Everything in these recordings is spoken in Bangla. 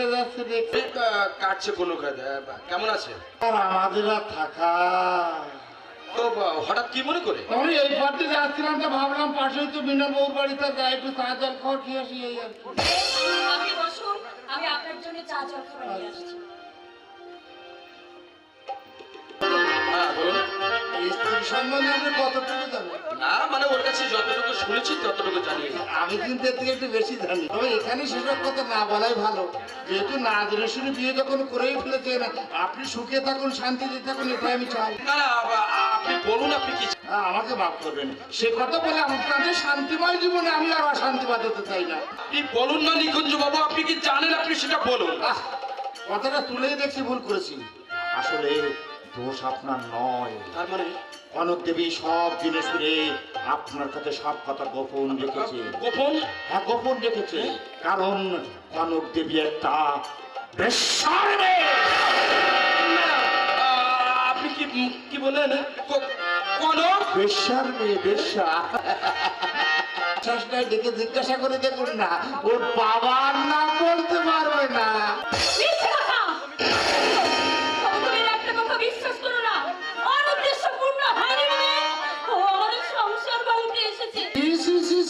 কেটে যাচ্ছে দেখছি কাটছে কোনো কাজে কেমন আছে? আর আমাদের আর থাকা। তো হঠাৎ কি মনে করে? আমি এই পার্টি যাচ্ছিলাম তো ভাবলাম পাশেই তো বিনা বউর বাড়িতে যাই একটু চা জল খাওয়া খেয়ে আসি এই আর আপনি বসুন আমি আপনার জন্য চা জল খাবার নিয়ে আসছি। হ্যাঁ বলুন। এই স্ত্রী সম্বন্ধে আপনি কতটুকু শুনেছি ততটুকু জানি আমি কিন্তু এর থেকে একটু বেশি জানি। তবে এখানে সেসব কথা না বলাই ভালো। যেহেতু না জেনে শুনে বিয়ে যখন করেই ফেলেছেন আপনি সুখে থাকুন শান্তিতে থাকুন এটাই আমি চাই। না না আপনি বলুন আপনি কি আমাকে মাফ করবেন। সে কথা বলে আপনাদের শান্তিময় জীবনে আমি আর অশান্তি বাঁধাতে চাই না। আপনি বলুন না নিকুঞ্জ বাবু আপনি কি জানেন আপনি সেটা বলুন। কথাটা তুলেই দেখছি ভুল করেছি। আসলে দোষ আপনার নয়। তার মানে? কনক দেবী সব জেনে শুনে আপনার কাছে সব কথা গোপন রেখেছে। গোপন? হ্যাঁ গোপন রেখেছে। কারণ কনক দেবী একটা আপনি কি কি বলেন কনক? মেয়ে ডেকে জিজ্ঞাসা করে দেখুন না। ওর বাবার নাম বলতে পারবে না।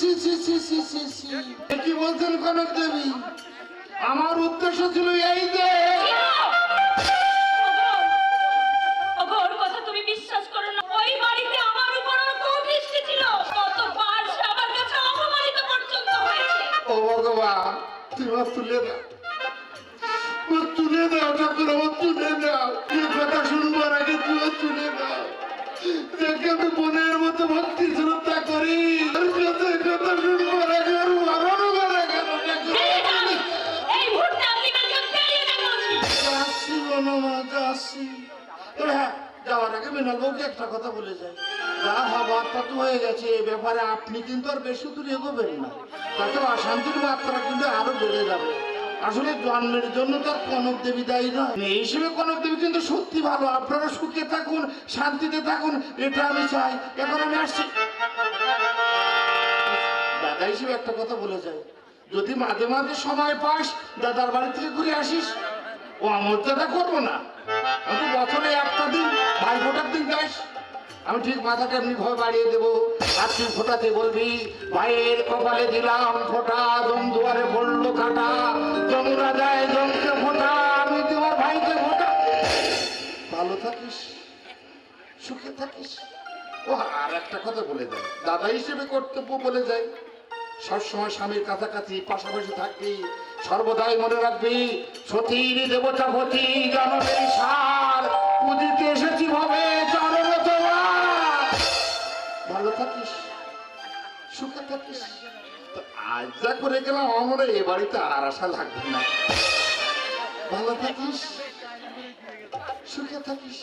ছি কি বলছেন কনক দেবী? আমার উদ্দেশ্য ছিল এই যে তুলে দাও। তুলে দাও ঠাকুর তুলে দাও। আগে তুলে দাও। ভক্ত হ্যাঁ জন্মের জন্য তার কনক দেবী দায়ী নয়। এই হিসেবে কনক দেবী কিন্তু সত্যি ভালো। আপনারা সুখে থাকুন, শান্তিতে থাকুন, এটা আমি চাই। এখন আমি আসছি। দাদা হিসেবে একটা কথা বলে যাই। যদি মাঝে মাঝে সময় পাস, দাদার বাড়ি থেকে ঘুরে আসিস। ও অমর্যাদা করব না। আমি বছরে একটা দিন ভাই ফোটার দিন যাস। আমি ঠিক মাথাটা এমনি ভাবে বাড়িয়ে দেবো। আর তুই ফোটাতে বলবি ভাইয়ের কপালে দিলাম ফোটা জম দুয়ারে পড়ল কাটা। জমরা যায় জমকে ফোটা, আমি তোমার ভাইকে ফোটা। ভালো থাকিস, সুখে থাকিস। ও, আর একটা কথা বলে দেয়। দাদা হিসেবে কর্তব্য বলে যায় সবসময় স্বামীর কাছাকাছি, পাশাপাশি থাকবি। সর্বদাই মনে রাখবি, সতীর দেবতা পতি সার। পুজিতে এসেছি ভাবে, চরণ ভালো থাকিস, সুখে থাকিস। আজ যা করে গেলাম আমার এ বাড়িতে আর আশা লাগবে না। ভালো থাকিস, সুখে থাকিস।